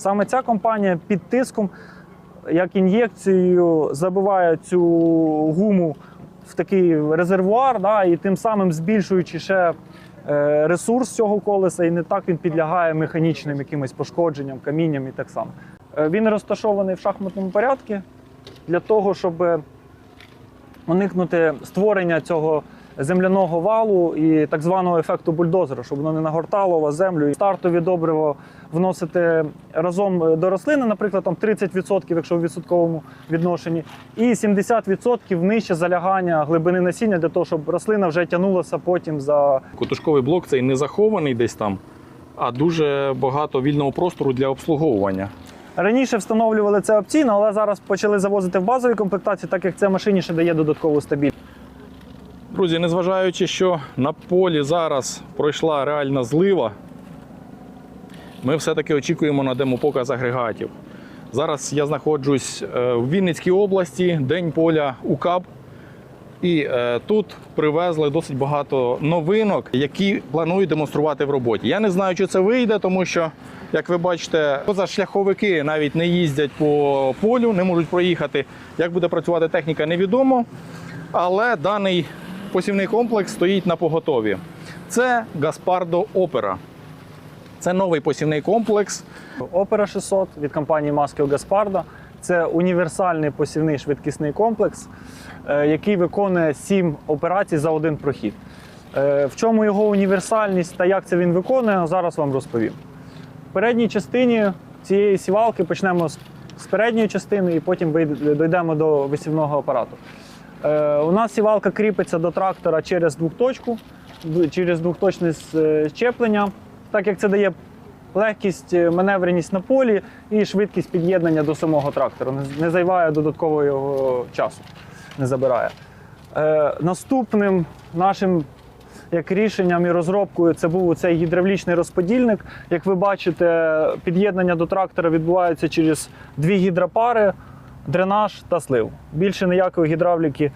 Саме ця компанія під тиском, як ін'єкцією, забиває цю гуму в такий резервуар, да, і тим самим збільшуючи ще е, ресурс цього колеса, і не так він підлягає механічним якимось пошкодженням, камінням і так само. Е, Він розташований в шахматному порядку для того, щоб уникнути створення цього земляного валу і так званого ефекту бульдозера, щоб воно не нагортало у вас землю. Стартові добриво вносити разом до рослини, наприклад, там 30%, якщо в відсотковому відношенні, і 70% нижче залягання глибини насіння для того, щоб рослина вже тягнулася потім за Котушковий блок цей не захований десь там, а дуже багато вільного простору для обслуговування. Раніше встановлювали це опційно, але зараз почали завозити в базовій комплектації, так як це машині ще дає додаткову стабільність. Друзі, незважаючи, що на полі зараз пройшла реальна злива, ми все-таки очікуємо на демопоказ агрегатів. Зараз я знаходжусь е, в Вінницькій області, день поля УКАП. І е, тут привезли досить багато новинок, які планують демонструвати в роботі. Я не знаю, чи це вийде, тому що, як ви бачите, позашляховики навіть не їздять по полю, не можуть проїхати. Як буде працювати техніка, невідомо. Але даний посівний комплекс стоїть на поготові. Це Гаспардо Опера. Це новий посівний комплекс. Опера 600 від компанії Маскел Гаспарда. Це універсальний посівний швидкісний комплекс, е, який виконує 7 операцій за один прохід. Е, В чому його універсальність та як це він виконує, зараз вам розповім. В передній частині цієї сівалки почнемо з передньої частини і потім дійдемо до висівного апарату. Е, У нас сівалка кріпиться до трактора через двохточку, через двохточне с- щеплення, так як це дає легкість, е, маневреність на полі і швидкість під'єднання до самого трактора. Не- займає додаткового його часу, не забирає. Е, наступним нашим як рішенням і розробкою це був цей гідравлічний розподільник. Як ви бачите, під'єднання до трактора відбувається через дві гідропари, дренаж та слив. Більше ніякої гідравліки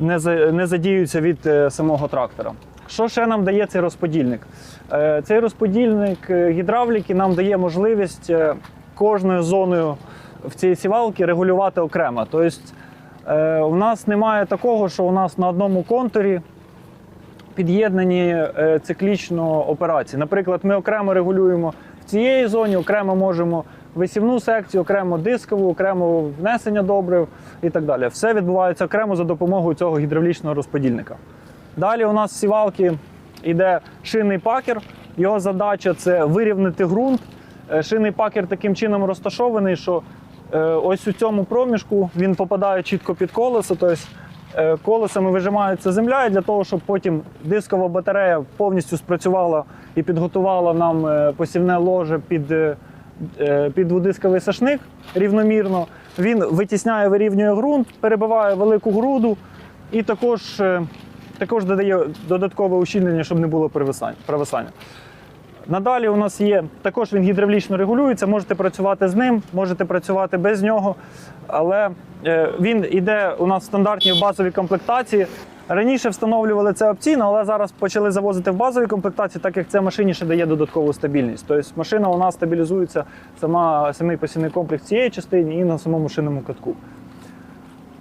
не, за- не задіюється від е, самого трактора. Що ще нам дає цей розподільник? Е, Цей розподільник е, гідравліки нам дає можливість кожною зоною в цій сівалці регулювати окремо. Тобто у нас немає такого, що у нас на одному контурі під'єднані циклічно операції. Наприклад, ми окремо регулюємо в цієї зоні, окремо можемо висівну секцію, окремо дискову, окремо внесення добрив і так далі. Все відбувається окремо за допомогою цього гідравлічного розподільника. Далі у нас в сівалки йде шинний пакер. Його задача це вирівнити ґрунт. Е, Шинний пакер таким чином розташований, що е, ось у цьому проміжку він попадає чітко під колесо. Тобто колесами вижимається земля і для того, щоб потім дискова батарея повністю спрацювала і підготувала нам посівне ложе під, е, е, під дводисковий сашник рівномірно. Він витісняє, вирівнює ґрунт, перебиває велику груду і також, е, також додає додаткове ущільнення, щоб не було провисання. Надалі у нас є також він гідравлічно регулюється. Можете працювати з ним, можете працювати без нього. Але е, він йде у нас в стандартній базовій комплектації. Раніше встановлювали це опційно, але зараз почали завозити в базовій комплектації, так як це машині ще дає додаткову стабільність. Тобто машина у нас стабілізується сама самий посівний комплекс цієї частині і на самому шинному катку.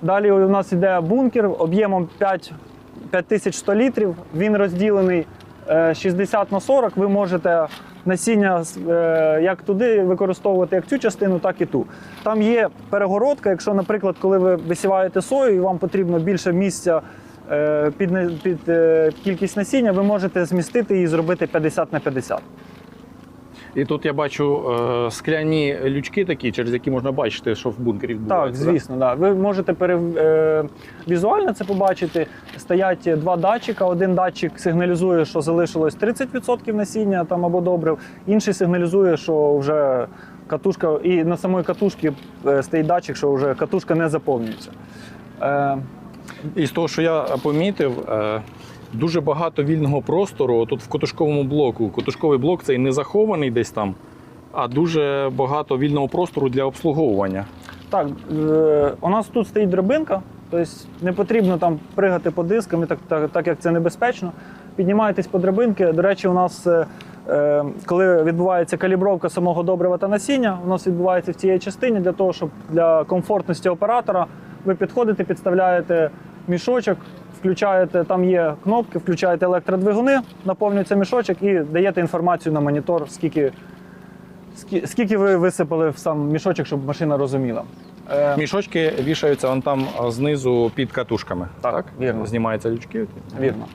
Далі у нас йде бункер об'ємом 5100 літрів. Він розділений е, 60 на 40. Ви можете насіння е, як туди використовувати як цю частину, так і ту. Там є перегородка. Якщо, наприклад, коли ви висіваєте сою і вам потрібно більше місця е, під, під е, кількість насіння, ви можете змістити і зробити 50 на 50. І тут я бачу е, скляні лючки такі, через які можна бачити, що в бункері Так, відбувається. да? звісно, да. Ви можете пере, е, візуально це побачити. Стоять два датчика. Один датчик сигналізує, що залишилось 30% насіння там або добрив, інший сигналізує, що вже катушка, і на самій катушці е, стоїть датчик, що вже катушка не заповнюється. Е, І з того, що я помітив, е, дуже багато вільного простору тут в котушковому блоку. Котушковий блок цей не захований десь там, а дуже багато вільного простору для обслуговування. Так, е, у нас тут стоїть драбинка, тобто не потрібно там пригати по дискам, так, так, так як це небезпечно. Піднімаєтесь по драбинки. До речі, у нас е, коли відбувається калібровка самого добрива та насіння, у нас відбувається в цій частині для того, щоб для комфортності оператора ви підходите, підставляєте мішочок, включаєте, там є кнопки, включаєте електродвигуни, наповнюється мішочок і даєте інформацію на монітор, скільки, скільки ви висипали в сам мішочок, щоб машина розуміла. Е, Мішочки вішаються вон там а, знизу під катушками. Так, вірно. Знімаються лючки. Вірно.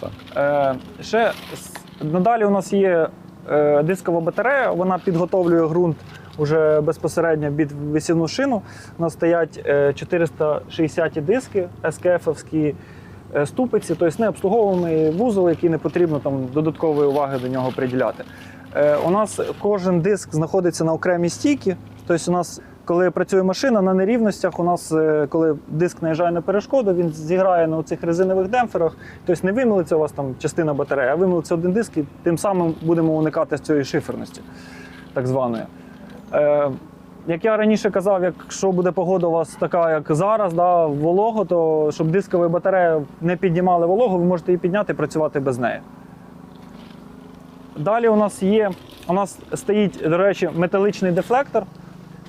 Так. Е, ще с- надалі у нас є е, дискова батарея, вона підготовлює ґрунт уже безпосередньо під висівну шину. У нас стоять е, 460 диски СКФ-овські е, ступиці, тобто не обслуговуваний вузол, який не потрібно там додаткової уваги до нього приділяти. Е, у нас кожен диск знаходиться на окремій стійці. Тобто, у нас, коли працює машина на нерівностях, у нас, е, коли диск наїжджає на перешкоду, він зіграє на цих резинових демпферах. Тобто не вимилиться у вас там частина батареї, а вимилиться один диск, і тим самим будемо уникати цієї шиферності, так званої. Е, як я раніше казав, якщо буде погода у вас така, як зараз, да, волого, то щоб дискова батарея не піднімали вологу, ви можете її підняти і працювати без неї. Далі у нас є, у нас стоїть, до речі, металичний дефлектор,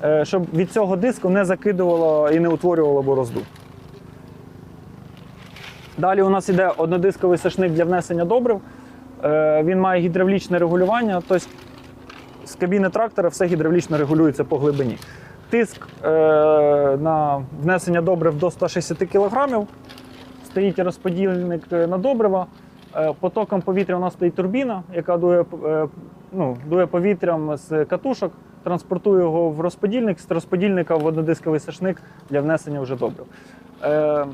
е, щоб від цього диску не закидувало і не утворювало борозду. Далі у нас йде однодисковий сашник для внесення добрив. Е, Він має гідравлічне регулювання, тобто з кабіни трактора все гідравлічно регулюється по глибині. Тиск е, на внесення добрив до 160 кг. Стоїть розподільник е, на добрива. Е, Потоком повітря у нас стоїть турбіна, яка дує, е, ну, дує повітрям з катушок, транспортує його в розподільник, з розподільника в однодисковий сашник для внесення вже добрив. Е,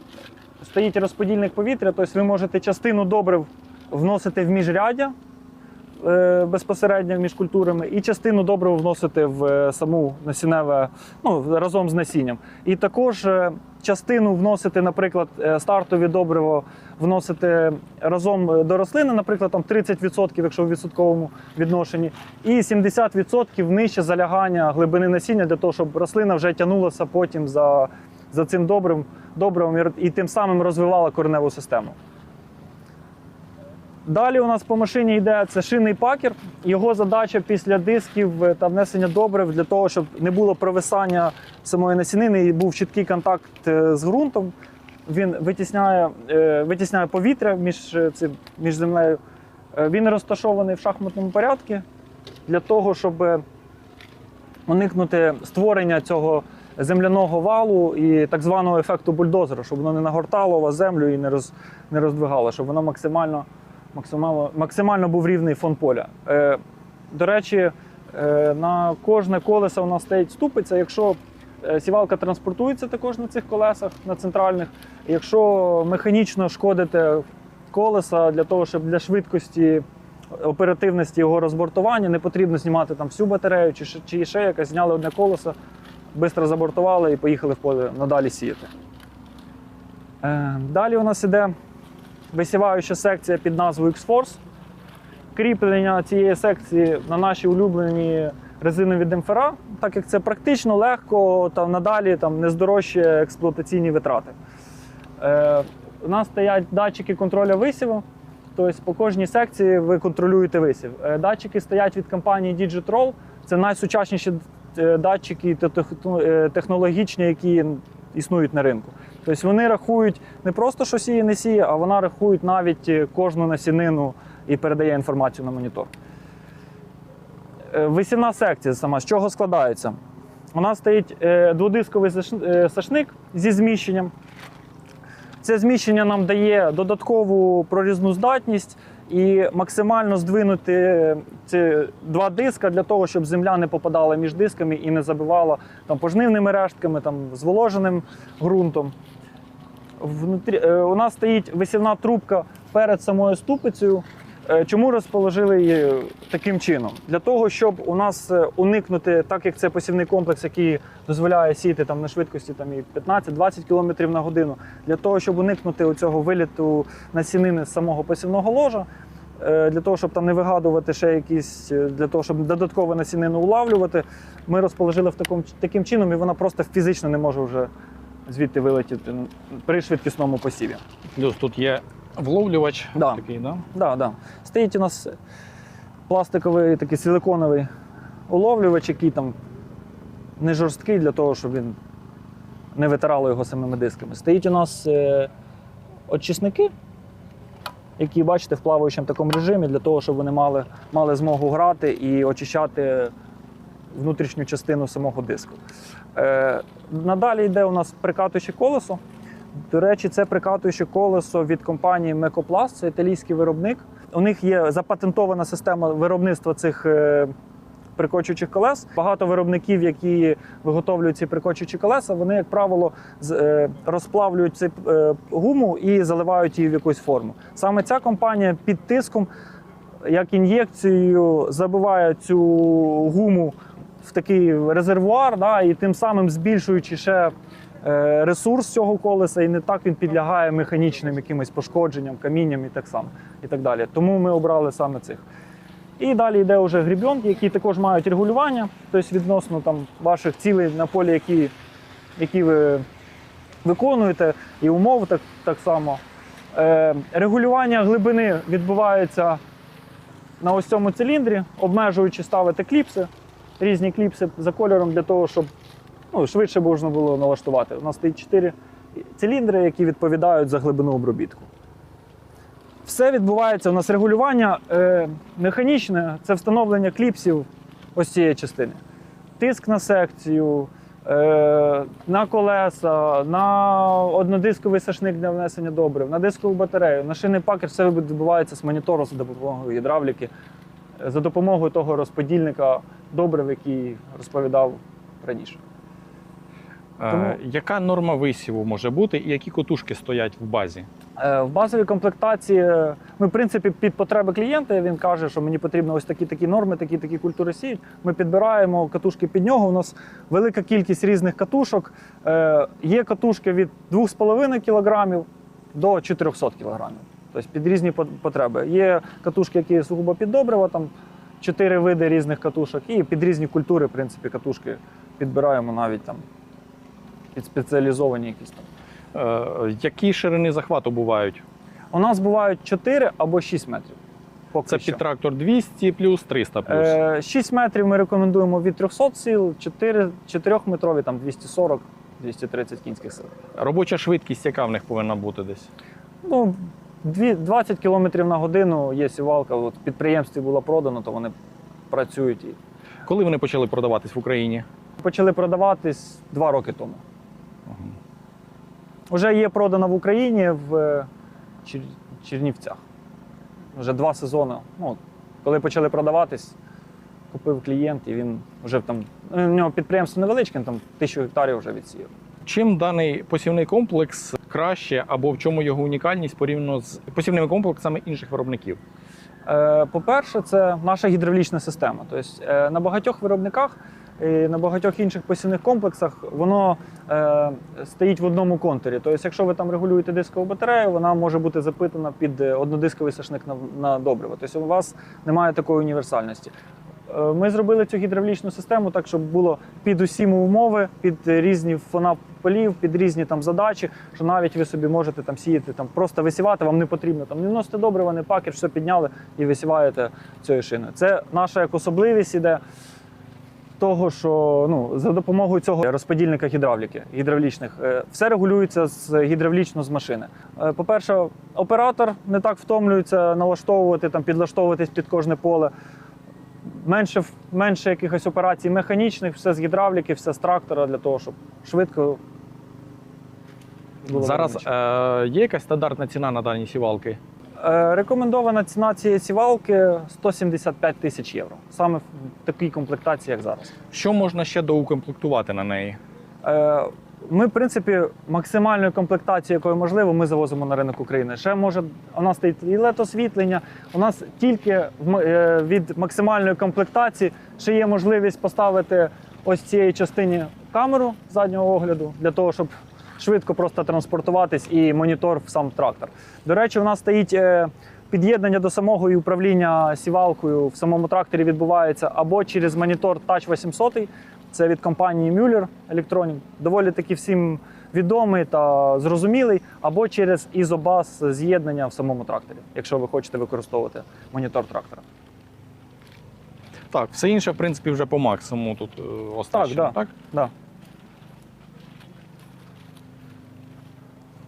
Стоїть розподільник повітря, тобто ви можете частину добрив вносити в міжряддя безпосередньо між культурами, і частину добрив вносити в е, саму насінневе ну, разом з насінням. І також е, частину вносити, наприклад, е, стартові добриво вносити разом е, до рослини, наприклад, там 30%, якщо в відсотковому відношенні, і 70% нижче залягання глибини насіння для того, щоб рослина вже тягнулася потім за, за цим добрим, добривом і тим самим розвивала кореневу систему. Далі у нас по машині йде це шинний пакер. Його задача після дисків е, та внесення добрив для того, щоб не було провисання самої насінини і був чіткий контакт е, з ґрунтом. Він витісняє, е, витісняє повітря між, цим- між землею. Він розташований в шахматному порядку для того, щоб уникнути створення цього земляного валу і так званого ефекту бульдозера, щоб воно не нагортало вас землю і не, роз, не роздвигало, щоб воно максимально, максимально, максимально був рівний фон поля. Е, до речі, е, на кожне колесо у нас стоїть ступиця. Якщо е, сівалка транспортується також на цих колесах, на центральних, якщо механічно шкодите колеса для того, щоб для швидкості оперативності його розбортування, не потрібно знімати там всю батарею чи, чи ще якось, зняли одне колесо, швидко забортували і поїхали в поле надалі сіяти. Е, далі у нас іде висіваюча секція під назвою X-Force. Кріплення цієї секції на наші улюблені резинові демпфера, так як це практично, легко та надалі там, не здорожчує експлуатаційні витрати. Е, у нас стоять датчики контролю висіву. Тобто по кожній секції ви контролюєте висів. Е, Датчики стоять від компанії Digitrol. Це найсучасніші е, датчики е, технологічні, які існують на ринку. Тобто вони рахують не просто, що сіє, не сіє, а вона рахують навіть е, кожну насінину і передає інформацію на монітор. Е, Висівна секція сама з чого складається? У нас стоїть е, дводисковий сашник зі зміщенням. Це зміщення нам дає додаткову прорізну здатність і максимально здвинути ці два диска для того, щоб земля не попадала між дисками і не забивала там, пожнивними рештками, там, зволоженим ґрунтом. Внутрі, е, у нас стоїть висівна трубка перед самою ступицею. Е, Чому розположили її таким чином? Для того, щоб у нас е, уникнути, так як це посівний комплекс, який дозволяє сіяти там на швидкості там, і 15-20 км на годину, для того, щоб уникнути цього виліту насінини з самого посівного ложа, е, для того, щоб там не вигадувати ще якісь, для того, щоб додатково насінину улавлювати, ми розположили в такому, таким чином, і вона просто фізично не може вже звідти вилетіти при швидкісному посіві. Плюс тут є вловлювач Да. такий, да? Да, да. Стоїть у нас пластиковий такий силиконовий уловлювач, який там не жорсткий для того, щоб він не витирало його самими дисками. Стоїть у нас е, очисники, які бачите в плаваючому такому режимі, для того, щоб вони мали, мали змогу грати і очищати внутрішню частину самого диску. Е, надалі йде у нас прикатуюче колесо. До речі, це прикатуюче колесо від компанії Мекопласт, це італійський виробник. У них є запатентована система виробництва цих е, прикочуючих колес. Багато виробників, які виготовлюють ці прикочуючі колеса, вони, як правило, е, розплавлюють цю е, гуму і заливають її в якусь форму. Саме ця компанія під тиском, як ін'єкцією, забиває цю гуму в такий резервуар, да, і тим самим збільшуючи ще ресурс цього колеса, і не так він підлягає механічним якимось пошкодженням, камінням і так само, і так далі. Тому ми обрали саме цих. І далі йде вже грібенки, які також мають регулювання, тобто відносно там, ваших цілей на полі, які, які ви виконуєте, і умов так, так само. Е, регулювання глибини відбувається на ось цьому циліндрі, обмежуючи ставити кліпси, різні кліпси за кольором для того, щоб ну, швидше можна було налаштувати. У нас стоїть 4 циліндри, які відповідають за глибину обробітку. Все відбувається у нас регулювання е, механічне, це встановлення кліпсів ось цієї частини. Тиск на секцію, е, на колеса, на однодисковий сашник для внесення добрив, на дискову батарею, на шинний пакер, все відбувається з монітору за допомогою гідравліки, за допомогою того розподільника добрив, який розповідав раніше. Е, Тому- Яка норма висіву може бути і які котушки стоять в базі? Е, В базовій комплектації е, ми, в принципі, під потреби клієнта. Він каже, що мені потрібно ось такі такі норми, такі такі культури сіють. Ми підбираємо катушки під нього. У нас велика кількість різних катушок. Є катушки від 2,5 кг до 400 кг. Тобто під різні по- потреби. Є катушки, які сугубо під добриво, там чотири види різних катушок, і під різні культури, в принципі, катушки підбираємо навіть там спеціалізовані якісь там. Е, Які ширини захвату бувають? У нас бувають 4 або 6 метрів. Поки Це що. під трактор 200 плюс 300 плюс. Е, 6 метрів ми рекомендуємо від 300 сил, 4, 4-метрові там 240-230 кінських сил. Робоча швидкість, яка в них повинна бути десь? Ну, дві- 20 км на годину є сівалка. От в підприємстві було продано, то вони працюють. І Коли вони почали продаватись в Україні? почали продаватись 2 роки тому. Вже є продана в Україні в е, Чер- Чернівцях. Вже два сезони. Ну, коли почали продаватись, купив клієнт, і він вже там. У нього підприємство невеличке, там тисячу гектарів вже відсіяв. Чим даний посівний комплекс краще або в чому його унікальність порівняно з посівними комплексами інших виробників? Е, По-перше, це наша гідравлічна система. Тобто е, на багатьох виробниках і на багатьох інших посівних комплексах воно е, стоїть в одному контурі. Тобто, якщо ви там регулюєте дискову батарею, вона може бути запитана під е, однодисковий сашник на, на добриво. Тобто у вас немає такої універсальності. Е, Ми зробили цю гідравлічну систему так, щоб було під усі умови, під різні фона полів, під різні там задачі, що навіть ви собі можете там сіяти, там просто висівати, вам не потрібно там не вносити добрива, не пакер, все підняли і висіваєте цією шиною. Це наша як особливість іде того, що ну, за допомогою цього розподільника гідравліки, гідравлічних, е, все регулюється з гідравлічно з машини. Е, По-перше, оператор не так втомлюється налаштовувати, там, підлаштовуватись під кожне поле. Менше, менше якихось операцій механічних, все з гідравліки, все з трактора для того, щоб швидко. було Зараз е, є якась стандартна ціна на дані сівалки? Е, Рекомендована ціна цієї сівалки 175 тисяч євро. Саме в такій комплектації, як зараз. Що можна ще доукомплектувати на неї? Е, Ми, в принципі, максимальною комплектацією, якою можливо, ми завозимо на ринок України. Ще може у нас стоїть і летосвітлення. У нас тільки в е, від максимальної комплектації ще є можливість поставити ось цієї частині камеру заднього огляду для того, щоб швидко просто транспортуватись і монітор в сам трактор. До речі, у нас стоїть. е, Під'єднання до самого і управління сівалкою в самому тракторі відбувається або через монітор Touch 800, це від компанії Müller Electronic, доволі таки всім відомий та зрозумілий, або через ізобас з'єднання в самому тракторі, якщо ви хочете використовувати монітор трактора. Так, все інше, в принципі, вже по максимуму тут е, оснащено, да. так? Да.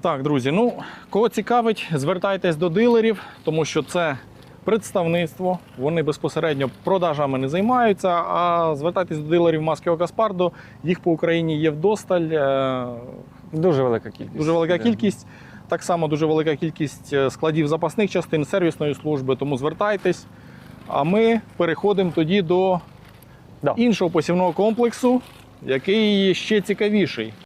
Так, друзі, ну кого цікавить, звертайтесь до дилерів, тому що це представництво. Вони безпосередньо продажами не займаються. А звертайтесь до дилерів маски Гаспардо. Їх по Україні є вдосталь. е, Дуже велика кількість. Дуже велика Да. кількість. Так само дуже велика кількість е, складів запасних частин сервісної служби, тому звертайтесь. А ми переходимо тоді до Да. іншого посівного комплексу, який ще цікавіший.